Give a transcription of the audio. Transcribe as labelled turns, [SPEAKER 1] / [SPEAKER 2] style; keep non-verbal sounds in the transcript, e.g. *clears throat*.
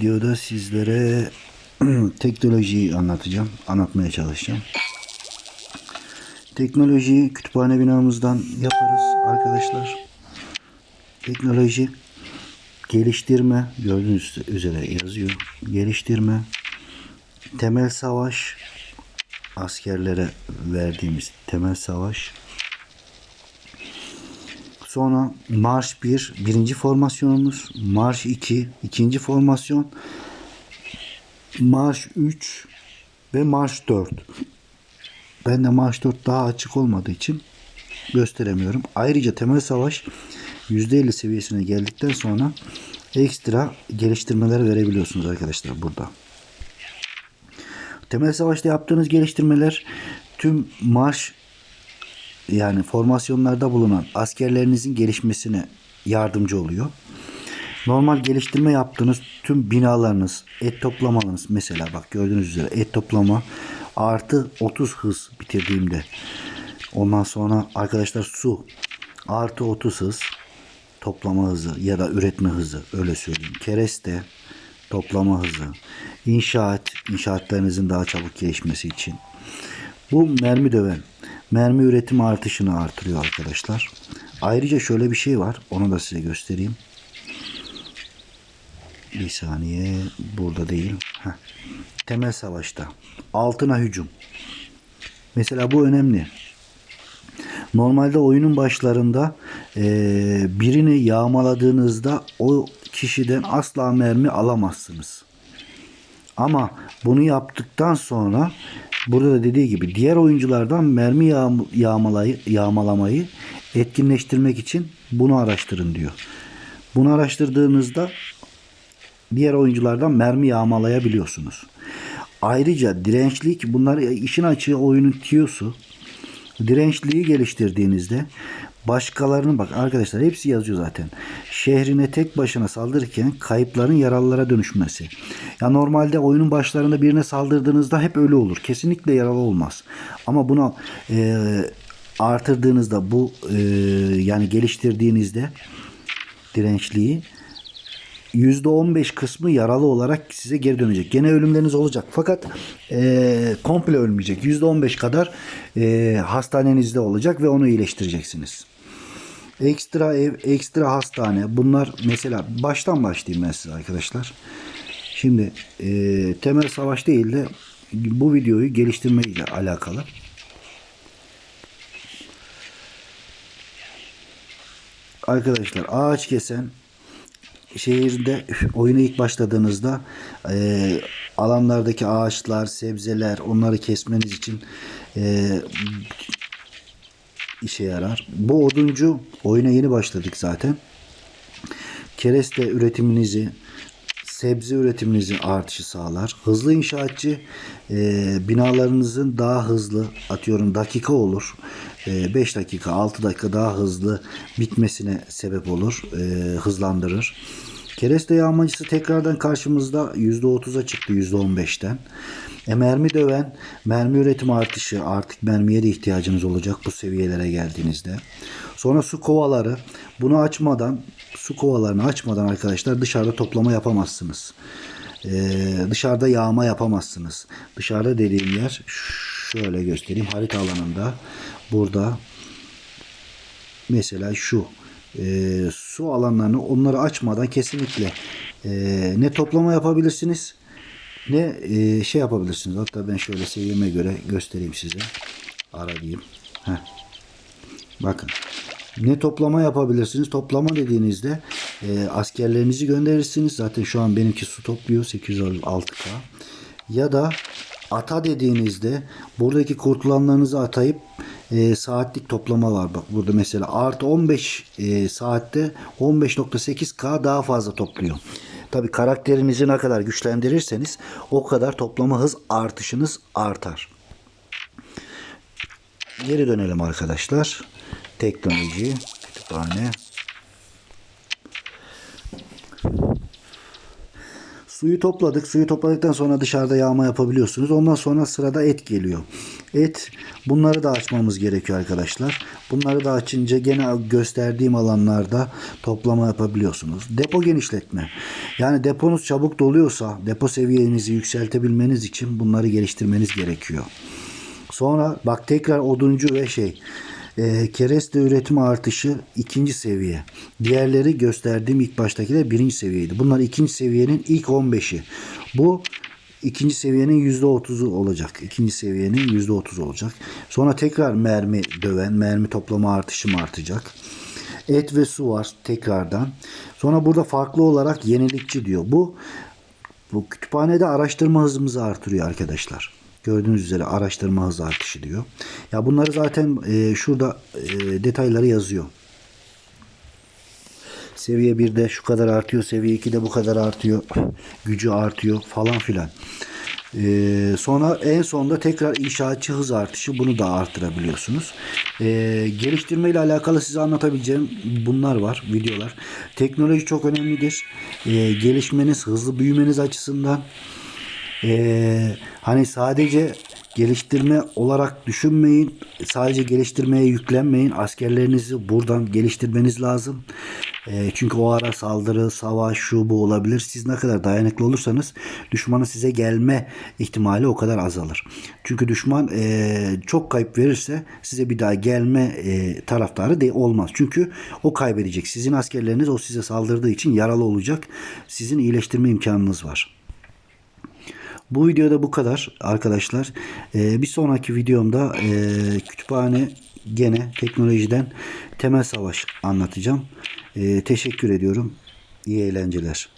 [SPEAKER 1] Videoda sizlere *clears throat* teknolojiyi anlatacağım, anlatmaya çalışacağım. Teknolojiyi kütüphane binamızdan yaparız arkadaşlar. Teknoloji geliştirme gördüğünüz üzere yazıyor. Geliştirme temel savaş askerlere verdiğimiz temel savaş Sonra Marş 1 birinci formasyonumuz. Marş 2 ikinci formasyon. Marş 3 ve Marş 4. Ben de Marş 4 daha açık olmadığı için gösteremiyorum. Ayrıca temel savaş %50 seviyesine geldikten sonra ekstra geliştirmeler verebiliyorsunuz arkadaşlar burada. Temel savaşta yaptığınız geliştirmeler tüm marş yani formasyonlarda bulunan askerlerinizin gelişmesine yardımcı oluyor. Normal geliştirme yaptığınız tüm binalarınız, et toplamanız mesela bak gördüğünüz üzere et toplama artı 30 hız bitirdiğimde ondan sonra arkadaşlar su artı 30 hız toplama hızı ya da üretme hızı öyle söyleyeyim. Kereste toplama hızı, inşaat, inşaatlarınızın daha çabuk gelişmesi için. Bu mermi döven, mermi üretimi artışını artırıyor arkadaşlar. Ayrıca şöyle bir şey var. Onu da size göstereyim. Bir saniye. Burada değil. Heh. Temel savaşta. Altına hücum. Mesela bu önemli. Normalde oyunun başlarında eee, birini yağmaladığınızda o kişiden asla mermi alamazsınız. Ama bunu yaptıktan sonra burada da dediği gibi diğer oyunculardan mermi yağ- yağmalayı, yağmalamayı etkinleştirmek için bunu araştırın diyor. Bunu araştırdığınızda diğer oyunculardan mermi yağmalayabiliyorsunuz. Ayrıca dirençlik bunlar işin açığı oyunun tiyosu. Dirençliği geliştirdiğinizde başkalarının bak arkadaşlar hepsi yazıyor zaten. Şehrine tek başına saldırırken kayıpların yaralılara dönüşmesi. Ya normalde oyunun başlarında birine saldırdığınızda hep ölü olur. Kesinlikle yaralı olmaz. Ama bunu e, artırdığınızda bu e, yani geliştirdiğinizde dirençliği %15 kısmı yaralı olarak size geri dönecek. Gene ölümleriniz olacak. Fakat e, komple ölmeyecek. %15 kadar e, hastanenizde olacak ve onu iyileştireceksiniz. Ekstra ev, ekstra hastane. Bunlar mesela baştan başlayayım ben size arkadaşlar. Şimdi e, temel savaş değil de bu videoyu geliştirme ile alakalı. Arkadaşlar ağaç kesen şehirde oyuna ilk başladığınızda e, alanlardaki ağaçlar, sebzeler onları kesmeniz için e, işe yarar. Bu oduncu oyuna yeni başladık zaten. Kereste üretiminizi sebze üretiminizi artışı sağlar. Hızlı inşaatçı e, binalarınızın daha hızlı atıyorum dakika olur. 5 dakika 6 dakika daha hızlı bitmesine sebep olur. e, hızlandırır. Kereste yağmacısı tekrardan karşımızda %30'a çıktı %15'ten. E, mermi döven, mermi üretimi artışı artık mermiye de ihtiyacınız olacak bu seviyelere geldiğinizde. Sonra su kovaları bunu açmadan su kovalarını açmadan arkadaşlar dışarıda toplama yapamazsınız. Ee, dışarıda yağma yapamazsınız. Dışarıda dediğim yer şöyle göstereyim harita alanında burada mesela şu e, su alanlarını onları açmadan kesinlikle e, ne toplama yapabilirsiniz ne e, şey yapabilirsiniz. Hatta ben şöyle seviyeme göre göstereyim size. Ara diyeyim. Heh. Bakın. Ne toplama yapabilirsiniz? Toplama dediğinizde e, askerlerinizi gönderirsiniz. Zaten şu an benimki su topluyor 806K. Ya da ata dediğinizde buradaki kurtulanlarınızı atayıp e, saatlik toplama var. Bak burada mesela artı 15 e, saatte 15.8K daha fazla topluyor. Tabi karakterinizi ne kadar güçlendirirseniz o kadar toplama hız artışınız artar. Geri dönelim arkadaşlar. Teknoloji, kütüphane. Suyu topladık. Suyu topladıktan sonra dışarıda yağma yapabiliyorsunuz. Ondan sonra sırada et geliyor. Et bunları da açmamız gerekiyor arkadaşlar. Bunları da açınca gene gösterdiğim alanlarda toplama yapabiliyorsunuz. Depo genişletme. Yani deponuz çabuk doluyorsa depo seviyenizi yükseltebilmeniz için bunları geliştirmeniz gerekiyor. Sonra bak tekrar oduncu ve şey e, kereste üretimi artışı ikinci seviye. Diğerleri gösterdiğim ilk baştakiler birinci seviyeydi. Bunlar ikinci seviyenin ilk 15'i. Bu ikinci seviyenin %30'u olacak. İkinci seviyenin %30'u olacak. Sonra tekrar mermi döven, mermi toplama artışı mı artacak? Et ve su var tekrardan. Sonra burada farklı olarak yenilikçi diyor. Bu bu kütüphanede araştırma hızımızı artırıyor arkadaşlar. Gördüğünüz üzere araştırma hızı artışı diyor. Ya bunları zaten e, şurada e, detayları yazıyor. Seviye 1'de şu kadar artıyor, seviye 2'de bu kadar artıyor, gücü artıyor falan filan. Ee, sonra en sonda tekrar inşaatçı hız artışı bunu da arttırabiliyorsunuz. Ee, geliştirme ile alakalı size anlatabileceğim bunlar var videolar. Teknoloji çok önemlidir. Ee, gelişmeniz, hızlı büyümeniz açısından ee, hani sadece geliştirme olarak düşünmeyin. Sadece geliştirmeye yüklenmeyin. Askerlerinizi buradan geliştirmeniz lazım. Ee, çünkü o ara saldırı, savaş, şu bu olabilir. Siz ne kadar dayanıklı olursanız düşmanın size gelme ihtimali o kadar azalır. Çünkü düşman e, çok kayıp verirse size bir daha gelme e, taraftarı de olmaz. Çünkü o kaybedecek. Sizin askerleriniz o size saldırdığı için yaralı olacak. Sizin iyileştirme imkanınız var. Bu videoda bu kadar arkadaşlar. Ee, bir sonraki videomda e, kütüphane gene teknolojiden temel savaş anlatacağım. Ee, teşekkür ediyorum. İyi eğlenceler.